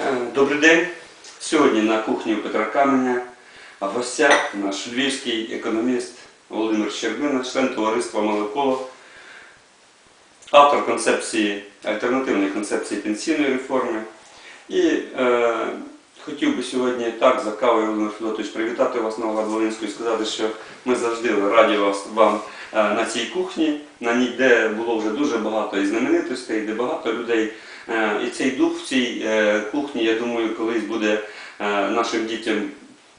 Е, Добрий день. Сьогодні на кухні у Петра Каменя в наш львівський економіст Володимир Щербина, член товариства Молеколо, автор концепції, альтернативної концепції пенсійної реформи. І е, хотів би сьогодні так за кавою, Володимир Федотович, привітати вас на Волинську і сказати, що ми завжди раді вас, вам е, на цій кухні, на ній, де було вже дуже багато і знаменитостей, де багато людей. Е, І цей дух в цій е, кухні, я думаю, колись буде е, нашим дітям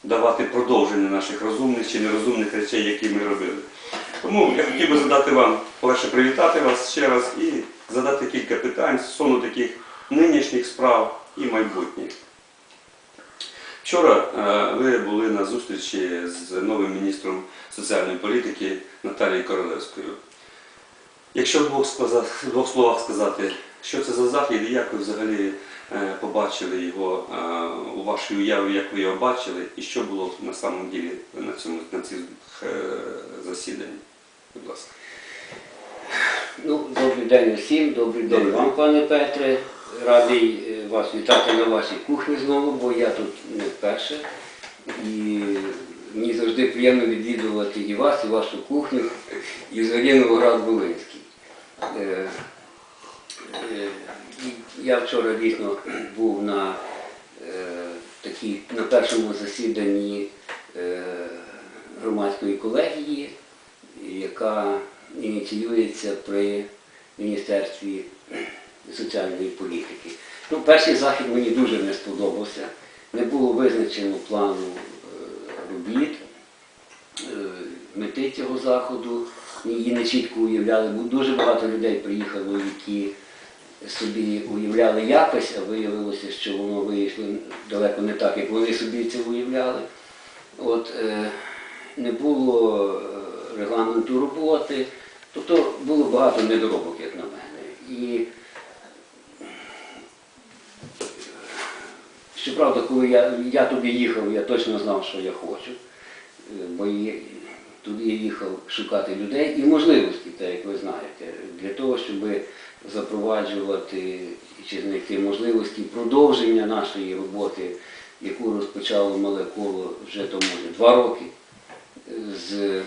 давати продовження наших розумних чи нерозумних речей, які ми робили. Тому я хотів би задати вам, по-перше, привітати вас ще раз і задати кілька питань стосовно таких нинішніх справ і майбутніх. Вчора ви були на зустрічі з новим міністром соціальної політики Наталією Королевською. Якщо в двох словах сказати, що це за захід і як ви взагалі е, побачили його е, у вашій уяві, як ви його бачили, і що було на самом ділі на цьому на цій е, засіданні? Будь ласка. Ну, добрий день усім, добрий день Добрий вам, пане Петре. Радий вас вітати на вашій кухні знову, бо я тут не вперше. І мені завжди приємно відвідувати і вас, і вашу кухню, і взагалі Новоград Волинський. Е, Я вчора дійсно був на, е, такій, на першому засіданні е, громадської колегії, яка ініціюється при Міністерстві соціальної політики. Ну, перший захід мені дуже не сподобався. Не було визначено плану робіт, мети цього заходу, її не чітко уявляли, бо дуже багато людей приїхало, які собі уявляли якось, а виявилося, що воно вийшло далеко не так, як вони собі це уявляли. От, е, не було е, регламенту роботи, тобто було багато недоробок, як на мене. І щоправда, коли я, я туди їхав, я точно знав, що я хочу, Е, бо туди їхав шукати людей і можливості, так як ви знаєте, для того, щоб запроваджувати чи знайти можливості продовження нашої роботи, яку розпочало мале коло вже тому вже два роки з,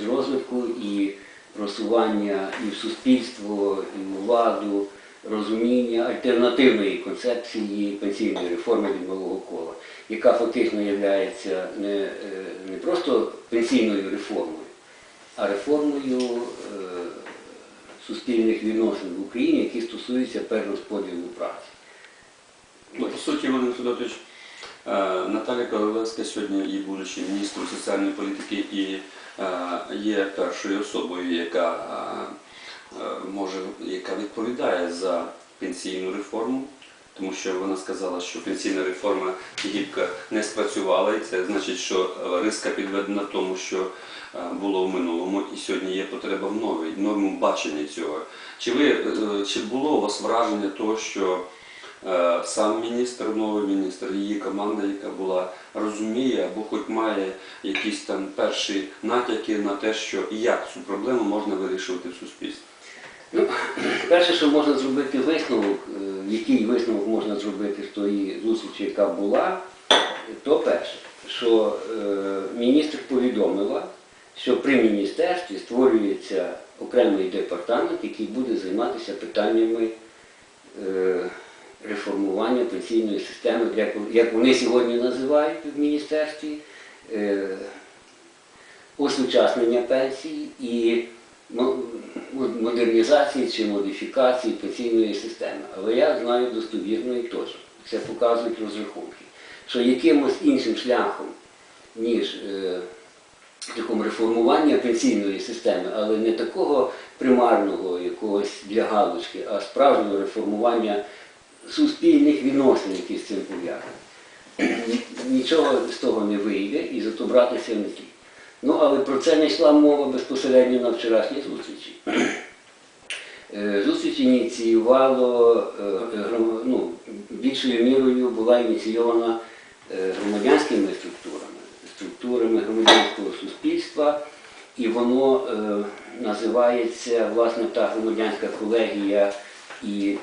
з розвитку і просування і в суспільство, і в владу, розуміння альтернативної концепції пенсійної реформи від малого кола, яка фактично є не, е, не просто пенсійною реформою, а реформою е, суспільних відносин в Україні, які стосуються перерозподілу праці. Ну, по суті, Володимир Федотович, е, Наталя Королевська сьогодні і будучи міністром соціальної політики і е, є першою особою, яка е, може, яка відповідає за пенсійну реформу, тому що вона сказала, що пенсійна реформа гібка не спрацювала, і це значить, що е, риска підведена тому, що е, було в минулому, і сьогодні є потреба в новій, новому баченні цього. Чи ви е, чи було у вас враження того, що сам міністр, новий міністр, її команда, яка була, розуміє або хоч має якісь там перші натяки на те, що і як цю проблему можна вирішувати в суспільстві. Ну, перше, що можна зробити висновок, е, який висновок можна зробити з тої зустрічі, яка була, то перше, що е, міністр повідомила, що при міністерстві створюється окремий департамент, який буде займатися питаннями е, реформування пенсійної системи, як, вони сьогодні називають в міністерстві, осучаснення пенсій і модернізації чи модифікації пенсійної системи. Але я знаю достовірно і точно, це показують розрахунки, що якимось іншим шляхом, ніж е, шляхом реформування пенсійної системи, але не такого примарного якогось для галочки, а справжнього реформування суспільних відносин, які з цим пов'язані. Нічого з того не вийде і зато братися не слід. Ну, але про це не йшла мова безпосередньо на вчорашній зустрічі. Е, Зустріч ініціювало, е, ну, більшою мірою була ініційована е, громадянськими структурами, структурами громадянського суспільства, і воно називається власне та громадянська колегія і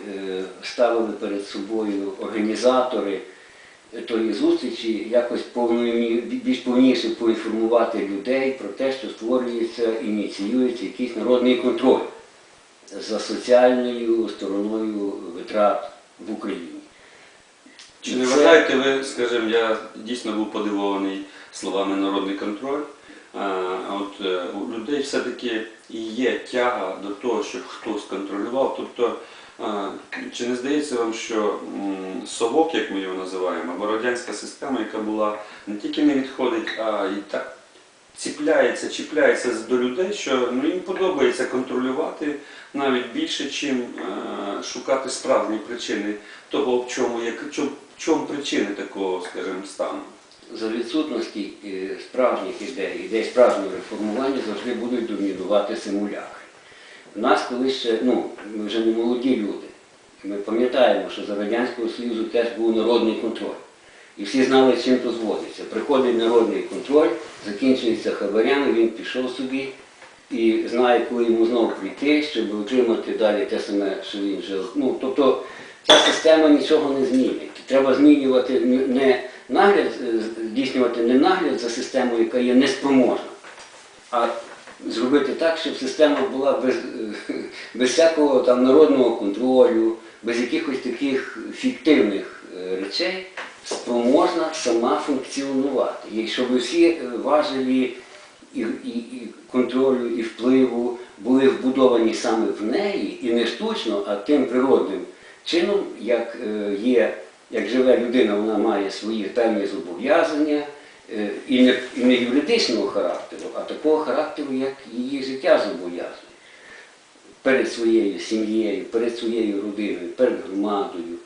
ставили перед собою організатори тої зустрічі якось повною більш повніше поінформувати людей про те, що створюється, ініціюється якийсь народний контроль за соціальною стороною витрат в Україні. Чи не вважаєте ви, скажімо, я дійсно був подивований словами народний контроль. А от е, у людей все-таки є тяга до того, щоб хтось контролював. Тобто, чи не здається вам, що совок, як ми його називаємо, або радянська система, яка була не тільки не відходить, а і так ціпляється, чіпляється до людей, що ну, їм подобається контролювати навіть більше, чим е, шукати справжні причини того, в чому, як, чом, чому причини такого, скажімо, стану. За відсутності е, справжніх ідей, ідей справжнього реформування завжди будуть домінувати симулякри. Нас колись ще, ну, ми вже не молоді люди. Ми пам'ятаємо, що за Радянського Союзу теж був народний контроль. І всі знали, чим то зводиться. Приходить народний контроль, закінчується хабарями, він пішов собі і знає, коли йому знову прийти, щоб отримати далі те саме, що він вже. Ну, тобто ця система нічого не змінить. Треба змінювати не- не нагляд, е, здійснювати не нагляд за системою, яка є неспроможна, а зробити так, щоб система була без, без всякого там народного контролю, без якихось таких фіктивних е, речей, спроможна сама функціонувати. І щоб всі важелі і, і, і контролю, і впливу були вбудовані саме в неї, і не штучно, а тим природним чином, як е, є, як живе людина, вона має свої певні зобов'язання, і не, і не юридичного характеру, а такого характеру, як її життя зобов'язує. Перед своєю сім'єю, перед своєю родиною, перед громадою,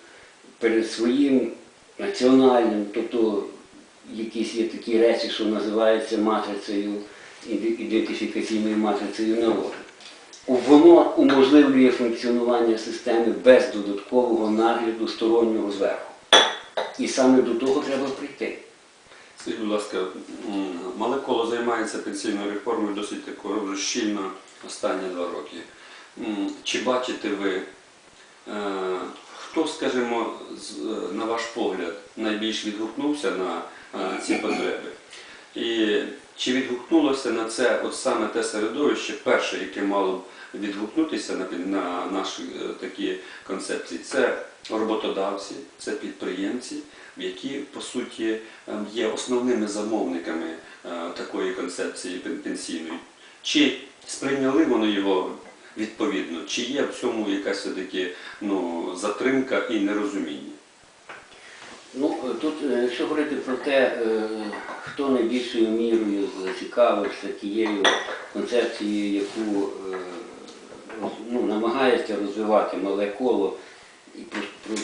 перед своїм національним, тобто якісь є такі речі, що називаються матрицею, ідентифікаційною матрицею народу. Воно уможливлює функціонування системи без додаткового нагляду стороннього зверху. І саме до того треба прийти. Скажіть, будь ласка, мале коло займається пенсійною реформою досить тако вже щільно останні два роки. Чи бачите ви, е, хто, скажімо, е, на ваш погляд, найбільш відгукнувся на е, ці потреби? І чи відгукнулося на це от саме те середовище, перше, яке мало б відгукнутися на, на наші такі концепції? Це роботодавці, це підприємці, які по суті ем, є основними замовниками е, такої концепції пенсійної. Чи сприйняли вони його відповідно, чи є в цьому якась все-таки ну, затримка і нерозуміння? Ну, тут, е, якщо говорити про те, е, хто найбільшою мірою зацікавився тією концепцією, яку ну, намагається розвивати мале коло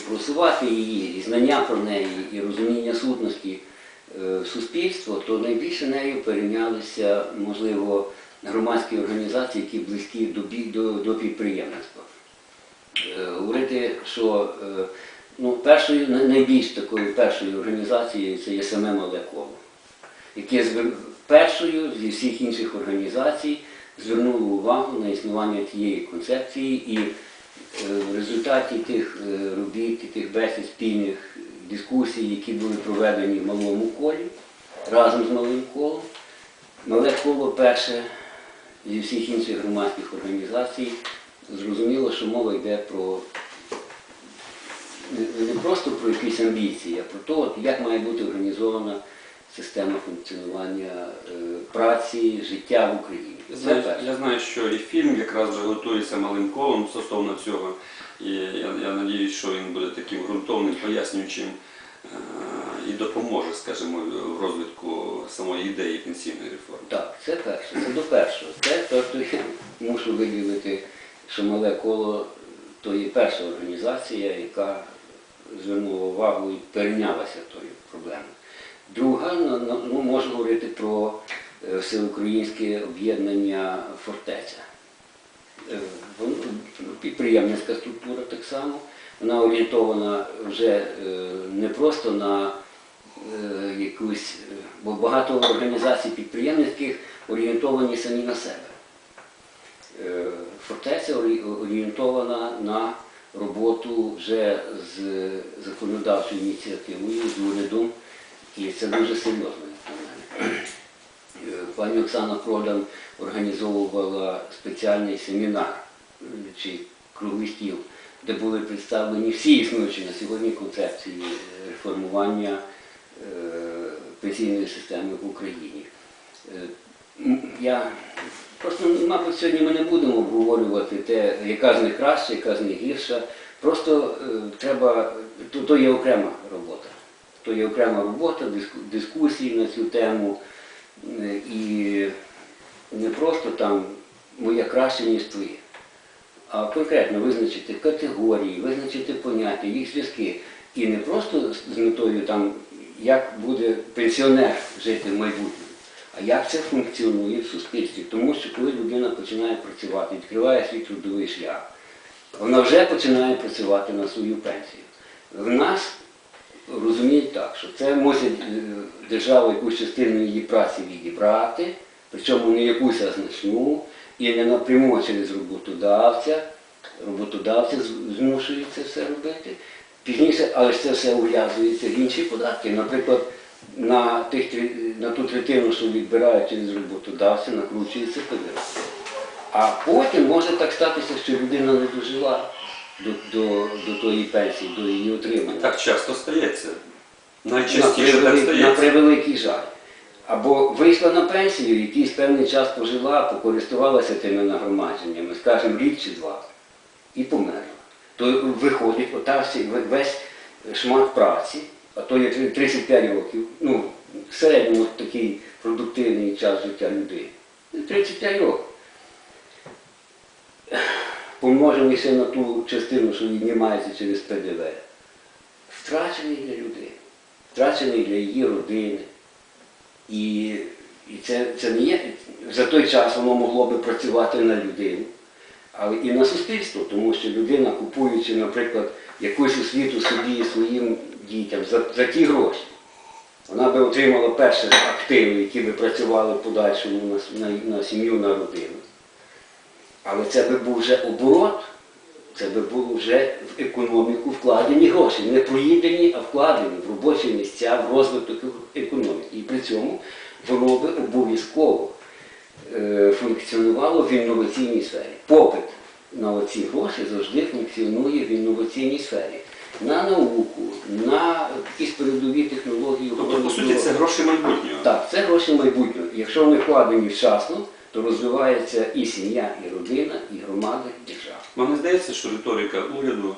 просувати її, і знання про неї, і розуміння сутності е, суспільства, то найбільше нею перейнялися, можливо, громадські організації, які близькі до, до, до підприємництва. Е, говорити, що е, ну, першою, найбільш такою першою організацією це є саме мале коло, яке першою зі всіх інших організацій звернуло увагу на існування тієї концепції і в результаті тих е, робіт і тих бесід спільних дискусій, які були проведені в малому колі разом з малим колом, мале коло перше зі всіх інших громадських організацій зрозуміло, що мова йде про не просто про якісь амбіції, а про те, як має бути організована система функціонування е, праці, життя в Україні. Я знаю, я знаю, що і фільм якраз вже готується малим колом стосовно цього. І я, я надіюсь, що він буде таким ґрунтовним, пояснюючим е, і допоможе, скажімо, в розвитку самої ідеї пенсійної реформи. Так, це перше. Це до першого. Це тобто я мушу виділити, що мале коло то є перша організація, яка звернула увагу і перейнялася тою проблемою. Друга, ну, ну, ну, можу говорити про е, всеукраїнське об'єднання фортеця. Е, Підприємницька структура так само. Вона орієнтована вже е, не просто на якусь, бо багато організацій підприємницьких орієнтовані самі на себе. Фортеця орієнтована на роботу вже з законодавчою ініціативою, з урядом, і це дуже серйозно. Е, Пані Оксана Продан організовувала спеціальний семінар чи круглий стіл, де були представлені всі існуючі на сьогодні концепції е, реформування е, пенсійної системи в Україні. Я просто, мабуть, сьогодні ми не будемо обговорювати те, яка з них краща, яка з них гірша. Просто треба, то, то є окрема робота. То є окрема робота, дискусії на цю тему. Е, І не просто там моє краще, ніж твоє, а конкретно визначити категорії, визначити поняття, їх зв'язки. І не просто з метою там, як буде пенсіонер жити в майбутньому, а як це функціонує в суспільстві. Тому що коли людина починає працювати, відкриває свій трудовий шлях, вона вже починає працювати на свою пенсію. В нас розуміють так, що це мусить е, держава якусь частину її праці відібрати, причому не якусь значну, і не напряму через роботодавця. Роботодавця змушує це все робити. Пізніше, але ж це все ув'язується в інші податки. Наприклад, на, тих, на ту третину, що відбирають через роботодавця, накручується ПДВ. А потім може так статися, що людина не дожила до, до, до тої пенсії, до її отримання. Так часто стається. на, Найчастіше так превеликий, на превеликий жаль. Або вийшла на пенсію, якийсь певний час пожила, покористувалася тими нагромадженнями, скажімо, рік чи два, і померла. То виходить ота весь шмат праці, а то є 35 років, ну, в середньому такий продуктивний час життя людини. 35 років. Помножений ще на ту частину, що віднімається через ПДВ, втрачений для людини, втрачений для її родини. І, і це, це не є, за той час воно могло би працювати на людину, але і на суспільство, тому що людина, купуючи, наприклад, якусь освіту собі своїм дітям за, за ті гроші, вона би отримала перші активи, які би працювали в подальшому на, на, на сім'ю, на родину. Але це би був вже оборот, це би було вже в економіку вкладені гроші, не проїдені, а вкладені в робочі місця, в розвиток економіки. І при цьому воно би обов'язково е, функціонувало в інноваційній сфері. Попит на оці гроші завжди функціонує в інноваційній сфері. На науку, на якісь передові технології. Тобто, по суті, це гроші майбутнього. Так, це гроші майбутнього. Якщо вони вкладені вчасно, то розвивається і сім'я, і родина, і громада, і держава. Вам не здається, що риторика уряду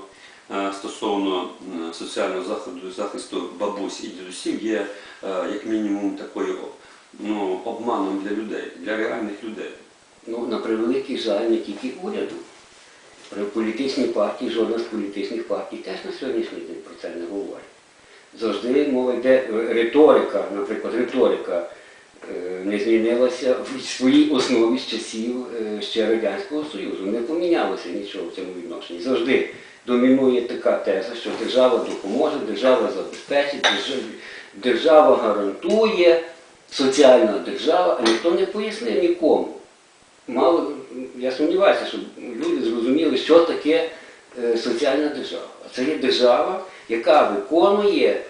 е, стосовно соціального заходу захисту бабусь і дідусів є е, як мінімум такою ну, обманом для людей, для реальних людей. Ну, на превеликий жаль, не тільки уряду. При політичній партії, жодна з політичних партій теж на сьогоднішній день про це не говорить. Завжди мова йде е, риторика, наприклад, риторика не змінилася в своїй основі з часів е, ще Радянського Союзу. Не помінялося нічого в цьому відношенні. Завжди домінує така теза, що держава допоможе, держава забезпечить, держава, держава гарантує, соціальна держава, а ніхто не пояснив нікому. Мало, я сумніваюся, щоб люди зрозуміли, що таке е, соціальна держава. Це є держава, яка виконує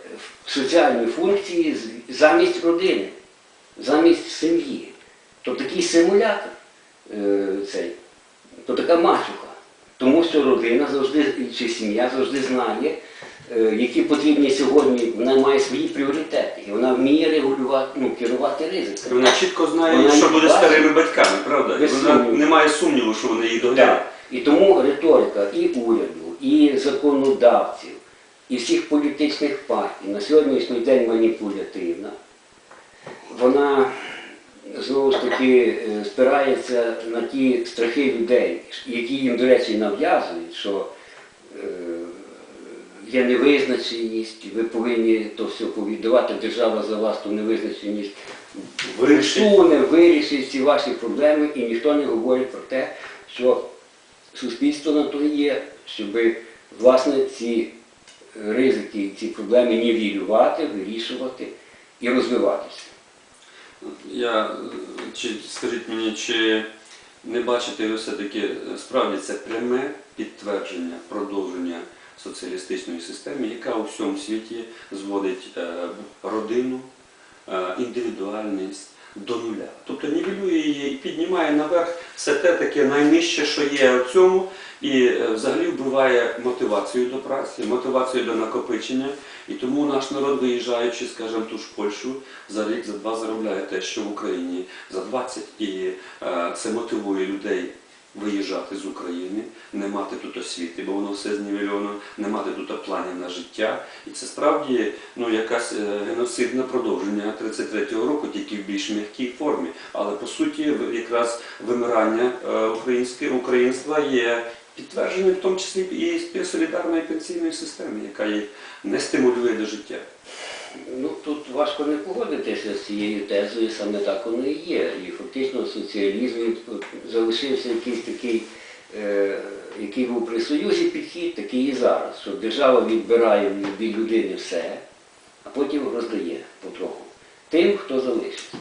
соціальні функції замість родини, замість сім'ї. То такий симулятор е, цей, то така мачуха. Тому що родина завжди чи сім'я завжди знає, е, які потрібні сьогодні, вона має свої пріоритети, і вона вміє регулювати, ну, керувати І ризиками. Вона чітко знає, Вона що буде бачить. старими батьками, правда? І вона сумніву. не має сумніву, що вони її доглядають. І тому риторика і уряду, і законодавців, і всіх політичних партій на сьогоднішній день маніпулятивна. Вона знову ж таки е, спирається на ті страхи людей, які їм, до речі, нав'язують, що е, є невизначеність, ви повинні то все повідомати, держава за вас ту невизначеність Вирішить. усуне, вирішить всі ваші проблеми, і ніхто не говорить про те, що суспільство на то є, щоб власне ці ризики, ці проблеми нівелювати, вирішувати і розвиватися. Я, чи, скажіть мені, чи не бачите ви все-таки е, справді це пряме підтвердження продовження соціалістичної системи, яка у всьому світі зводить е, родину, е, індивідуальність до нуля. Тобто нівелює її і піднімає наверх все те таке найнижче, що є в цьому, і е, взагалі вбиває мотивацію до праці, мотивацію до накопичення. І тому наш народ, виїжджаючи, скажімо, ту ж Польщу, за рік, за два заробляє те, що в Україні за 20. І е, це мотивує людей виїжджати з України, не мати тут освіти, бо воно все знівельовано, не мати тут планів на життя. І це справді ну, якась е, геноцидне продовження 33-го року, тільки в більш м'якій формі. Але по суті, якраз вимирання українське, українства є підтвердженням в тому числі і солідарної пенсійної системи, яка їх не стимулює до життя. Ну тут важко не погодитися з цією тезою, саме так воно і є. І фактично він, залишився якийсь такий, е, який був при Союзі підхід, такий і зараз, що держава відбирає від людини все, а потім роздає потроху тим, хто залишився.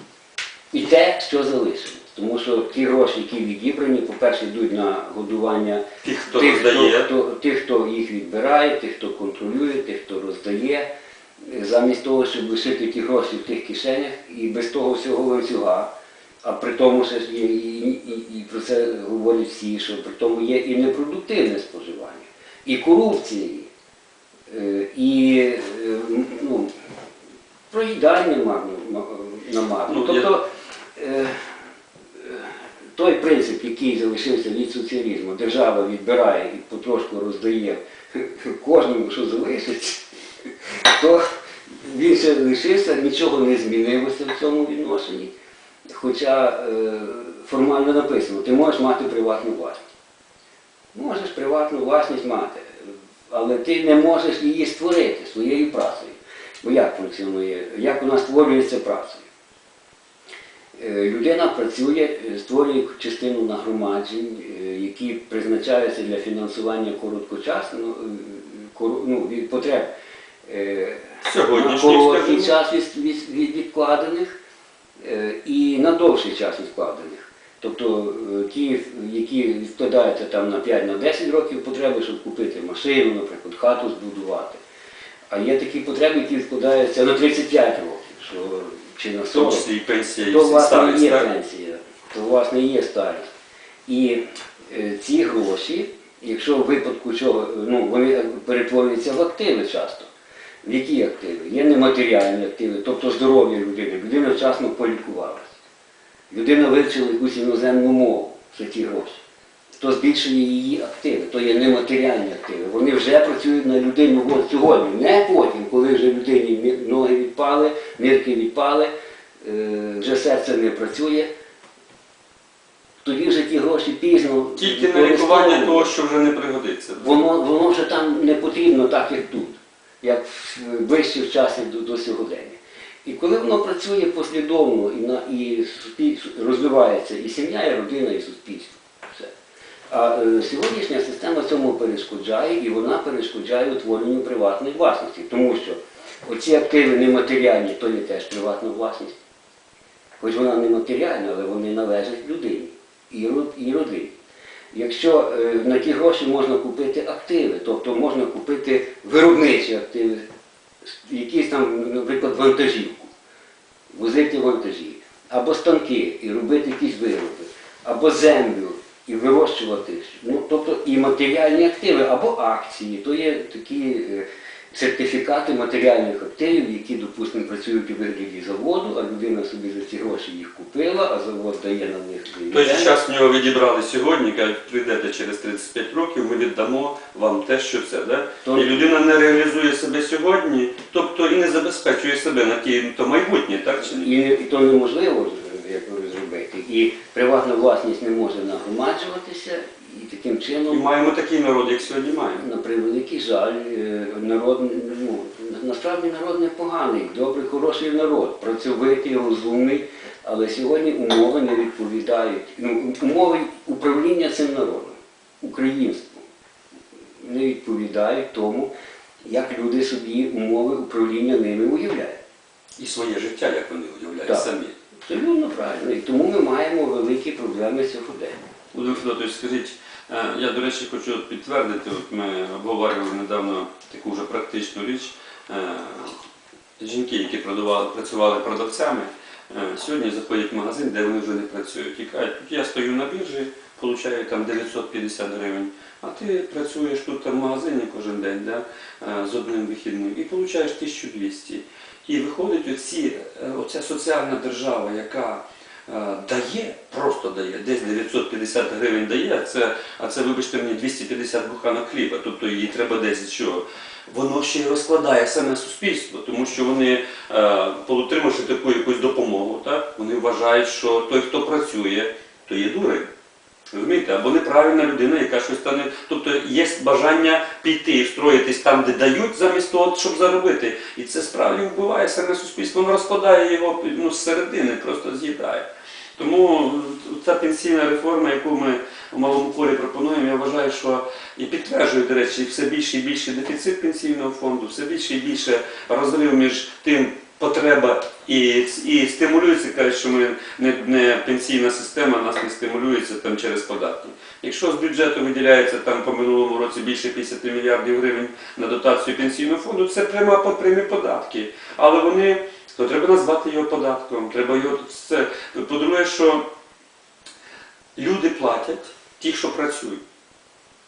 І те, що залишилось. Тому що ті гроші, які відібрані, по-перше, йдуть на годування Тих, хто тих, роздає, хто, хто, тих, хто їх відбирає, тих, хто контролює, тих, хто роздає, замість того, щоб лишити ті гроші в тих кишенях і без того всього ланцюга. А? При тому ж є, і, і, і про це говорять всі, що при тому є і непродуктивне споживання, і корупція, е, і е, ну, проїдання марно, ма- Ну, тобто е, е, той принцип, який залишився від соціалізму, держава відбирає і потрошку роздає кожному, що залишиться, то він ще лишився, нічого не змінилося в цьому відношенні. Хоча е, формально написано, ти можеш мати приватну власність. Можеш приватну власність мати, але ти не можеш її створити своєю працею. Бо як функціонує, як вона створюється працею? Е, Людина працює, е, створює частину нагромаджень, які призначаються для фінансування короткочасно, е, ну, від потреб на короткий час від, від, від відкладених і на довший час відкладених. Тобто ті, які відкладаються там на 5-10 років потреби, щоб купити машину, наприклад, хату збудувати. А є такі потреби, які відкладаються на 35 років, що, чи на в тому 40. числі і пенсія, То власне старість. є так? пенсія, то власне є старість. І е, ці гроші, якщо в випадку чого, ну, вони перетворюються в активи часто. В які активи? Є нематеріальні активи, тобто здоров'я людини. Людина вчасно полікувалася. Людина вивчила якусь іноземну мову за ті гроші. То збільшує її активи, то є нематеріальні активи. Вони вже працюють на людину от сьогодні, не потім, коли вже людині ноги відпали, нирки відпали, е, вже серце не працює. Тоді вже ті гроші пізно. Тільки на лікування того, що вже не пригодиться. Воно, воно вже там не потрібно так, як тут, як в вищих часів до, до сьогодення. І коли воно працює послідовно і, на, і розвивається і сім'я, і родина, і суспільство. А е, сьогоднішня система цьому перешкоджає, і вона перешкоджає утворенню приватної власності, тому що оці активи нематеріальні, то є теж приватна власність. Хоч вона не матеріальна, але вони належать людині і, род- і родині. Якщо е, на ті гроші можна купити активи, тобто можна купити виробничі активи, якісь там, наприклад, вантажівку, возити вантажі, або станки і робити якісь вироби, або землю і вирощувати. Ну, тобто і матеріальні активи, або акції, то є такі е, сертифікати матеріальних активів, які, допустимо, працюють у вигляді заводу, а людина собі за ці гроші їх купила, а завод дає на них той же час в нього відібрали сьогодні, кажуть, прийдете через 35 років, ми віддамо вам те, що це. Да? То- І людина не реалізує себе сьогодні, тобто і не забезпечує себе на ті то майбутнє, так чи ні? І, і то неможливо як ви. І приватна власність не може нагромаджуватися, і таким І маємо такий народ, як сьогодні маємо. на превеликий жаль, е, народ, ну, насправді народ непоганий, добрий, хороший народ, працьовитий, розумний, але сьогодні умови не відповідають. Ну, умови управління цим народом, українством, не відповідають тому, як люди собі умови управління ними уявляють. І своє життя, як вони уявляють Так. самі. Абсолютно правильно. І тому ми маємо великі проблеми сьогодення. Володимир Федотович, скажіть, Е, Я, до речі, хочу підтвердити, от ми обговорювали недавно таку вже практичну річ. Е, Жінки, які працювали продавцями, е, сьогодні заходять в магазин, де вони вже не працюють. І кажуть, я стою на біржі, получаю там 950 гривень, а ти працюєш тут в магазині кожен день да, з одним вихідним і получаєш 1200. І виходить оці, е, оця соціальна держава, яка е, дає, просто дає, десь 950 гривень дає, а це, а це, вибачте мені, 250 буханок хліба, тобто її треба десь чого. Воно ще й розкладає саме суспільство, тому що вони, е, отримавши таку якусь допомогу, так, вони вважають, що той, хто працює, то є дурень. Розумієте, або неправильна людина, яка щось там. Тобто є бажання піти і встроїтись там, де дають, замість того, щоб заробити. І це справді вбиває саме суспільство, воно розкладає його ну, зсередини, просто з'їдає. Тому ця пенсійна реформа, яку ми в малому колі пропонуємо, я вважаю, що і підтверджує, до речі, все більше і більше дефіцит пенсійного фонду, все більше і більше розрив між тим потреба і, і стимулюється, кажуть, що ми не, не пенсійна система нас не стимулюється там через податки. Якщо з бюджету виділяється там по минулому році більше 50 мільярдів гривень на дотацію пенсійного фонду, це пряма прямі податки. Але вони то треба назвати його податком, треба його це. По-друге, що люди платять ті, що працюють.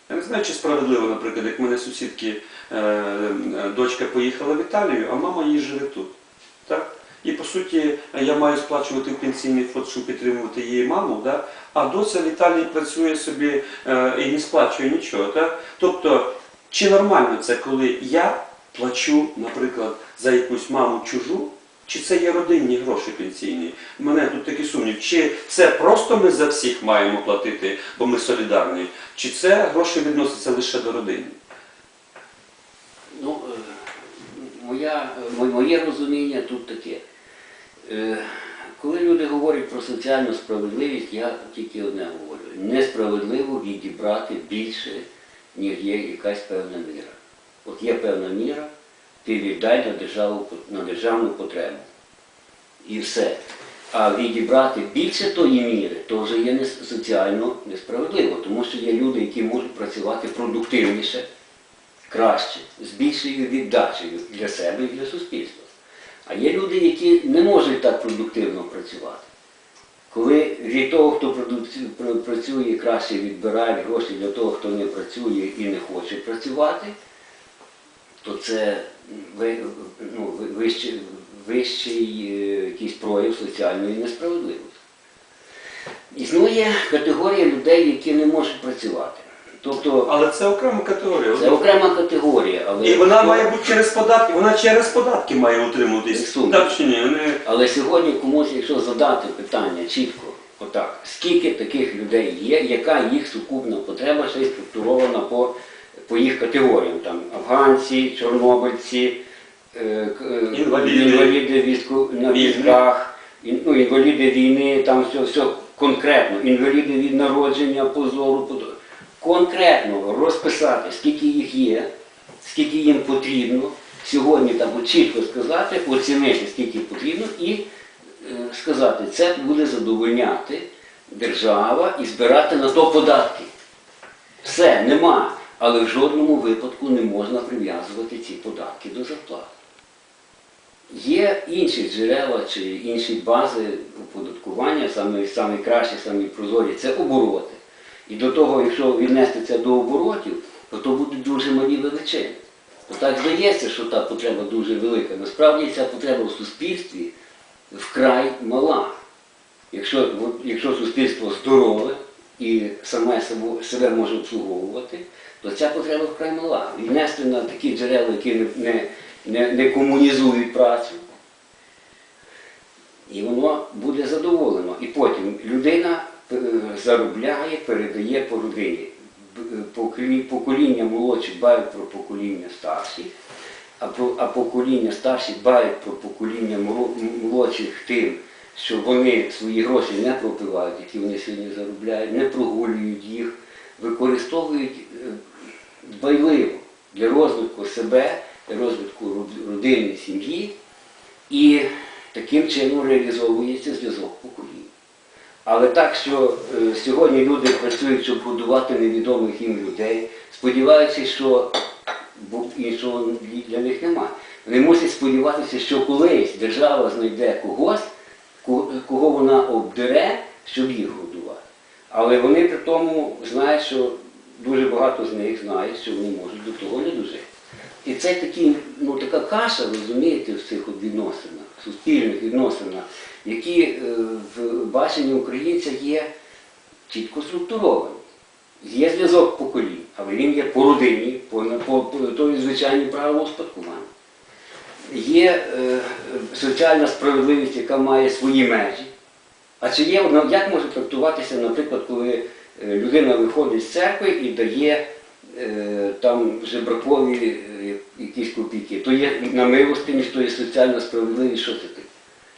Я не знаю, чи справедливо, наприклад, як в мене сусідки е, е, дочка поїхала в Італію, а мама її живе тут. Так? І по суті я маю сплачувати в пенсійний фонд, щоб підтримувати її маму, да? а доця в Італії працює собі е, і не сплачує нічого. Так? Тобто, чи нормально це, коли я плачу, наприклад, за якусь маму чужу, чи це є родинні гроші пенсійні? У мене тут такий сумнів. Чи це просто ми за всіх маємо платити, бо ми солідарні, чи це гроші відносяться лише до родини? Ну, е, моя, моє розуміння тут таке. Е, Коли люди говорять про соціальну справедливість, я тільки одне говорю. Несправедливо відібрати більше, ніж є якась певна міра. От є певна міра, ти віддай на, державу, на державну потребу. І все. А відібрати більше тої міри, то вже є соціально несправедливо, тому що є люди, які можуть працювати продуктивніше, краще, з більшою віддачею для себе і для суспільства. А є люди, які не можуть так продуктивно працювати. Коли від того, хто працює, краще відбирають гроші для того, хто не працює і не хоче працювати, то це ну, вищий, вищий е, якийсь прояв соціальної несправедливості. Існує категорія людей, які не можуть працювати. Тобто Але це окрема категорія. це окрема категорія, але І вона має бути через податки, вона через податки має утримуватись. Так чи ні? Вони... Але сьогодні комусь, якщо задати питання чітко, отак, скільки таких людей є, яка їх сукупна потреба ще й структурована по, по їх категоріям, там афганці, чорнобильці, е, к- е, Інваліди. інваліди війську, на Війни. військах, ін- ну, інваліди війни, там все, все конкретно, інваліди від народження, позору, позору. Конкретно розписати, скільки їх є, скільки їм потрібно, сьогодні там чітко сказати, оцінити, скільки потрібно, і е, сказати, це буде задовольняти держава і збирати на то податки. Все, нема. Але в жодному випадку не можна прив'язувати ці податки до зарплат. Є інші джерела чи інші бази оподаткування, саме кращі, самі прозорі, це обороти. І до того, якщо віднести це до оборотів, то то будуть дуже малі величини. То так здається, що та потреба дуже велика. Насправді ця потреба в суспільстві вкрай мала. Якщо, якщо суспільство здорове і саме себе- може обслуговувати, то ця потреба вкрай мала. Віднести на такі джерела, які не, не, не, не комунізують працю, і воно буде задоволено. І потім людина е, заробляє, передає по родині. Е, поколі- Покоління молодші дбають про покоління старші, а, покоління старші дбають про покоління молодших тим, що вони свої гроші не пропивають, які вони сьогодні заробляють, не прогулюють їх, використовують е, дбайливо для розвитку себе, для розвитку родини, сім'ї. І таким чином реалізовується зв'язок поколінь. Але так, що е, сьогодні люди працюють, щоб годувати невідомих їм людей, сподіваючись, що іншого для них немає. Вони мусять сподіватися, що колись держава знайде когось, кого вона обдере, щоб їх годувати. Але вони при тому знають, що дуже багато з них знають, що вони можуть до того не дожити. І це такі, ну, така каша, розумієте, в цих відносинах, суспільних відносинах, які е, в баченні українця є чітко структуровані. Є зв'язок поколінь, але він є по родині, по, по, по той звичайній правилу успадкування. Є е, соціальна справедливість, яка має свої межі. А чи є як може трактуватися, наприклад, коли е, людина виходить з церкви і дає там вже бракові якісь копійки, то є на милостині, то є соціальна справедливість, що це таке?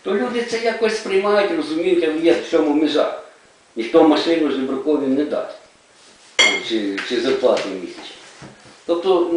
То люди це якось сприймають, розуміють, але є в цьому межа. Ніхто машину жебракові не дасть чи, чи зарплати місячні. Тобто,